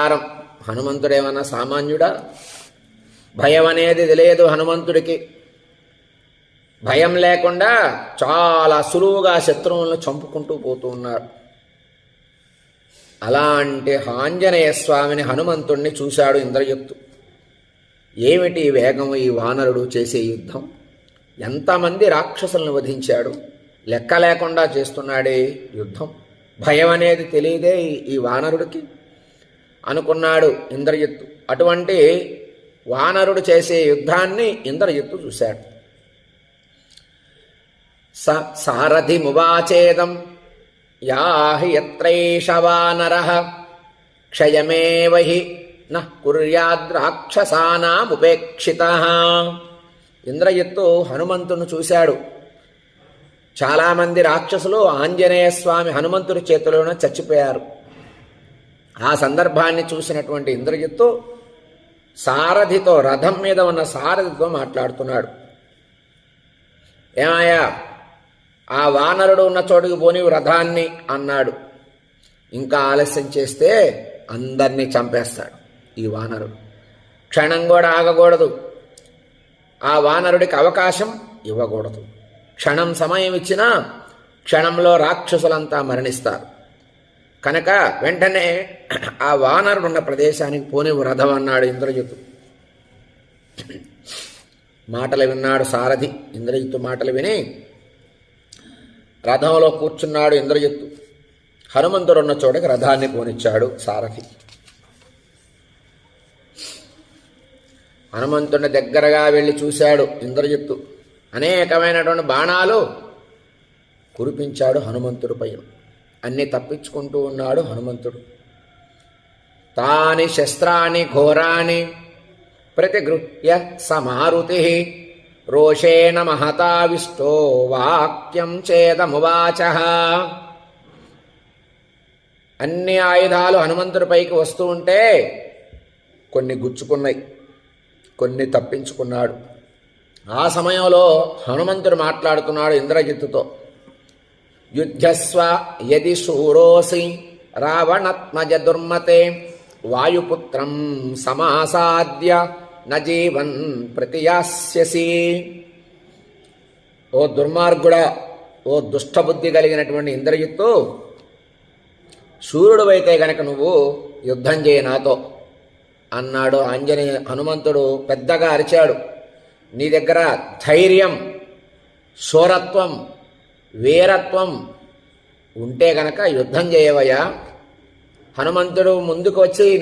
హనుమంతుడు హనుమంతుడేమన్నా సామాన్యుడా? భయం అనేది తెలియదు హనుమంతుడికి. భయం లేకుండా చాలా సులువుగా శత్రువులను చంపుకుంటూ పోతూ ఉన్నారు. అలాంటి ఆంజనేయ స్వామిని హనుమంతుణ్ణి చూశాడు ఇంద్రయుక్తు. ఏమిటి వేగం ఈ వానరుడు చేసే యుద్ధం? ఎంతమంది రాక్షసులను వధించాడు? లెక్క లేకుండా చేస్తున్నాడే యుద్ధం. భయం అనేది తెలియదే ఈ వానరుడికి. అనుకున్నాడు ఇంద్రజిత్తు. అటువంటి వానరుడు చేసే యుద్ధాన్ని ఇంద్రజిత్తు చూశాడు. స సారథిమువాచేదం యాహి యత్రైష వానర క్షయమేవహి హి న ఇంద్రజిత్తు హనుమంతును చూశాడు. చాలామంది రాక్షసులు ఆంజనేయ స్వామి హనుమంతుడి చేతిలోనే చచ్చిపోయారు. ఆ సందర్భాన్ని చూసినటువంటి ఇంద్రజిత్తు సారథితో రథం మీద ఉన్న సారథితో మాట్లాడుతున్నాడు. ఏమాయా ఆ వానరుడు ఉన్న చోటుకి పోని రథాన్ని అన్నాడు. ఇంకా ఆలస్యం చేస్తే అందరినీ చంపేస్తాడు ఈ వానరుడు. క్షణం కూడా ఆగకూడదు. ఆ వానరుడికి అవకాశం ఇవ్వకూడదు. క్షణం సమయం ఇచ్చినా క్షణంలో రాక్షసులంతా మరణిస్తారు. కనుక వెంటనే ఆ వానరుడు ఉన్న ప్రదేశానికి పోని రథం అన్నాడు ఇంద్రజిత్తు. మాటలు విన్నాడు సారథి. ఇంద్రజిత్తు మాటలు విని రథంలో కూర్చున్నాడు ఇంద్రజిత్తు. హనుమంతుడు ఉన్న చోటకి రథాన్ని పోనిచ్చాడు సారథి. హనుమంతుడిని దగ్గరగా వెళ్ళి చూశాడు ఇంద్రజిత్తు. అనేకమైనటువంటి బాణాలు కురిపించాడు హనుమంతుడిపై అన్ని తప్పించుకుంటూ ఉన్నాడు హనుమంతుడు. తాని శస్త్రాన్ని ఘోరాన్ని ప్రతిగృహ్య సమారుతి. రోషేణ మహతావిష్టో వాక్యం చేదమువాచ. అన్ని ఆయుధాలు హనుమంతుడిపైకి వస్తూ ఉంటే కొన్ని గుచ్చుకున్నాయి కొన్ని తప్పించుకున్నాడు. ఆ సమయంలో హనుమంతుడు మాట్లాడుతున్నాడు ఇంద్రజిత్తుతో. యుద్ధస్వ యది శూరోసి రావణత్మజ దుర్మతే వాయుపుత్రం సమాసాద్య నజీవన్ ప్రతియాస్యసి ఓ దుర్మార్గుడ ఓ దుష్టబుద్ధి కలిగినటువంటి ఇంద్రజిత్తు సూర్యుడు గనక నువ్వు యుద్ధం చేయ నాతో అన్నాడు ఆంజనేయ హనుమంతుడు పెద్దగా అరిచాడు. నీ దగ్గర ధైర్యం శూరత్వం వీరత్వం ఉంటే గనక యుద్ధం చేయవయ్యా. హనుమంతుడు ముందుకు వచ్చి